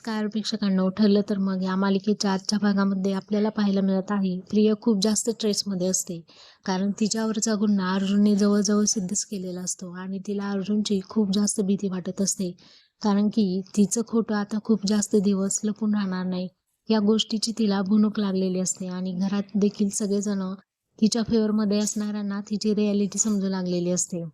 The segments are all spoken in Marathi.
नमस्कार प्रेक्षकांना ठरलं तर मग या मालिकेच्या आजच्या भागामध्ये आपल्याला पाहायला मिळत आहे. प्रिया खूप जास्त स्ट्रेसमध्ये असते. कारण तिच्यावरचा गुन्हा अर्जुनने जवळजवळ सिद्धच केलेला असतो आणि तिला अर्जुनची खूप जास्त भीती वाटत असते. कारण की तिचं खोटं आता खूप जास्त दिवस लपून राहणार नाही. या गोष्टीची तिला भुणूक लागलेली असते आणि घरात देखील सगळेजण तिच्या फेवरमध्ये असणाऱ्यांना तिची रियालिटी समजू लागलेली असते.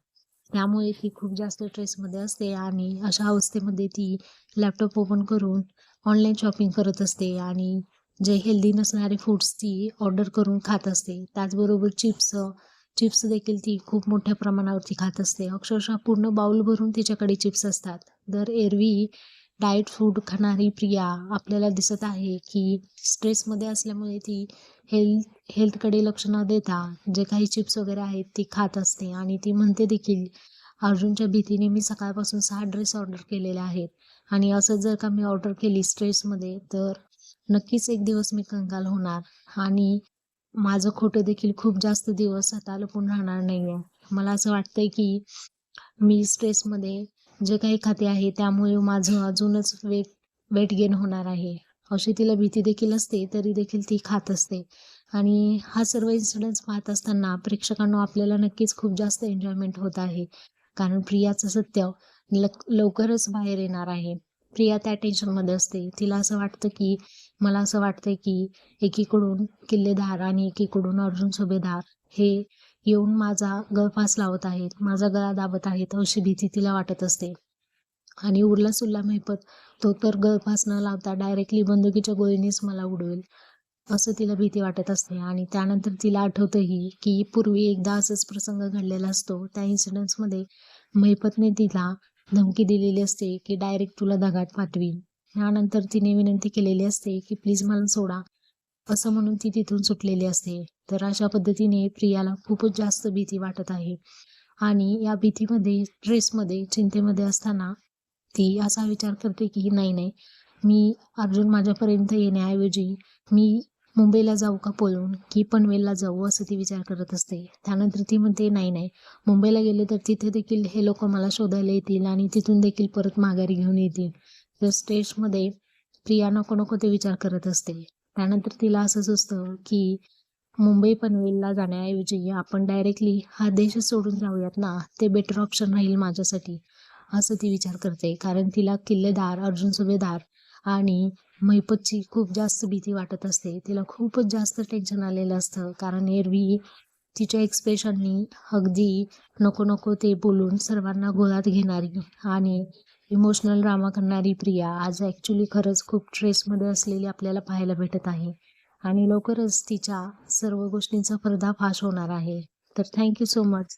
त्यामुळे ती खूप जास्त स्ट्रेसमध्ये असते आणि अशा अवस्थेमध्ये ती लॅपटॉप ओपन करून ऑनलाईन शॉपिंग करत असते आणि जे हेल्दी नसणारे फूड्स ती ऑर्डर करून खात असते. त्याचबरोबर चिप्स चिप्स देखील ती खूप मोठ्या प्रमाणावरती खात असते. अक्षरशः पूर्ण बाउल भरून तिच्याकडे चिप्स असतात. दर एरवी डाएट फूड खाणारी प्रिया आपल्याला दिसत आहे की स्ट्रेसमध्ये असल्यामुळे ती हेल्थ हेल्थकडे लक्ष न देता जे काही चिप्स वगैरे आहेत ती खात असते. आणि ती म्हणते देखील अर्जुनच्या भीतीने मी सकाळपासून सहा ड्रेस ऑर्डर केलेले आहेत. आणि असं जर का मी ऑर्डर केली स्ट्रेसमध्ये तर नक्कीच एक दिवस मी कंगाल होणार. आणि माझं खोटं देखील खूप जास्त दिवस हाताला लपून राहणार नाही आहे मला असं वाटतंय की मी स्ट्रेसमध्ये जे काही खाते आहे त्यामुळे माझं अजूनच वेट वेट गेन होणार आहे. अशी तिला भीती देखील असते तरी देखील ती खात असते. आणि हा सर्व इन्सिडन्स पाहत असताना प्रेक्षकांना आपल्याला नक्कीच खूप जास्त एन्जॉयमेंट होत आहे. कारण प्रियाचं सत्य लवकरच बाहेर येणार आहे. प्रिया त्या टेन्शनमध्ये असते. तिला असं वाटतं की मला असं वाटतं की एकीकडून किल्लेदार आणि एकीकडून अर्जुन सुभेदार हे येऊन माझा गळफास लावत आहेत माझा गळा दाबत आहेत अशी भीती तिला वाटत असते. आणि उरला सुरला महिपत तो तर गळफास न लावता डायरेक्टली बंदुकीच्या गोळीनेच मला उडवेल असं तिला भीती वाटत असते. आणि त्यानंतर तिला आठवतंही की पूर्वी एकदा असंच प्रसंग घडलेला असतो. त्या इन्सिडन्समध्ये महिपतने तिला धमकी दिलेली असते की डायरेक्ट तुला दगाट पाठवीन. त्यानंतर तिने विनंती केलेली असते की प्लीज मला सोडा. असं म्हणून ती तिथून सुटलेली असते. तर अशा पद्धतीने प्रियाला खूपच जास्त भीती वाटत आहे. आणि या भीतीमध्ये स्ट्रेसमध्ये चिंतेमध्ये असताना ती असा विचार करते की नाही नाही मी अर्जुन माझ्यापर्यंत येण्याऐवजी मी मुंबईला जाऊ का पळून? की पनवेलला जाऊ? असं ती विचार करत असते. त्यानंतर ती म्हणते नाही नाही मुंबईला गेले तर तिथे देखील हे लोक मला शोधायला येतील आणि तिथून देखील परत माघारी घेऊन येतील. तर स्टेजमध्ये प्रिया नको नको ते विचार करत असते. त्यानंतर तिला असं सुचतं की मुंबई पनवेलला जाण्याऐवजी आपण डायरेक्टली हा देश सोडून जाऊयात ना ते बेटर ऑप्शन राहील माझ्यासाठी असं ती विचार करते. कारण तिला किल्लेदार अर्जुन सुभेदार आणि मैपतची खूप जास्त भीती वाटत असते. तिला खूपच जास्त टेन्शन आलेलं असतं. कारण एरवी तिच्या एक्सप्रेशननी अगदी नको नको ते बोलून सर्वांना गोळात घेणारी आणि इमोशनल ड्रामा करणारी प्रिया आज ॲक्च्युली खरंच खूप स्ट्रेसमध्ये असलेली आपल्याला पाहायला भेटत आहे. आणि लवकरच तिच्या सर्व गोष्टींचा पर्दाफाश होणार आहे. तर थँक्यू सो मच